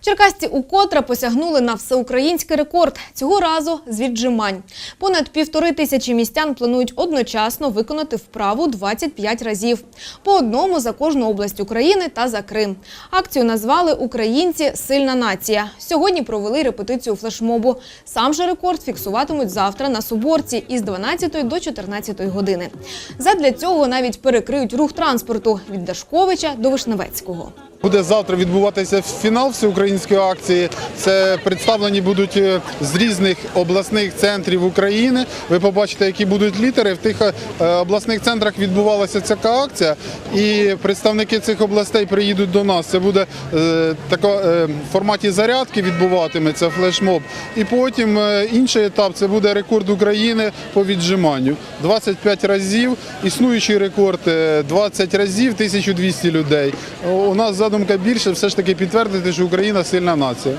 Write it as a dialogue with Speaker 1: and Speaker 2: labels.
Speaker 1: Черкасці укотре посягнули на всеукраїнський рекорд. Цього разу з віджимань. Понад півтори тисячі містян планують одночасно виконати вправу 25 разів. По одному за кожну область України та за Крим. Акцію назвали «Українці – сильна нація». Сьогодні провели репетицію флешмобу. Сам же рекорд фіксуватимуть завтра на Соборці із 12 до 14 години. Задля цього навіть перекриють рух транспорту від Дашковича до Вишневецького.
Speaker 2: Буде завтра відбуватися фінал всеукраїнської акції. Це представлені будуть е, з різних обласних центрів України. Ви побачите, які будуть літери. В тих е, обласних центрах відбувалася ця акція, і представники цих областей приїдуть до нас. Це буде е, в форматі зарядки відбуватиметься флешмоб. І потім інший етап це буде рекорд України по віджиманню. 25 разів. Існуючий рекорд е, 20 разів, 1200 людей. У нас задумка більше, все ж таки підтвердити, що Україна сильна нація.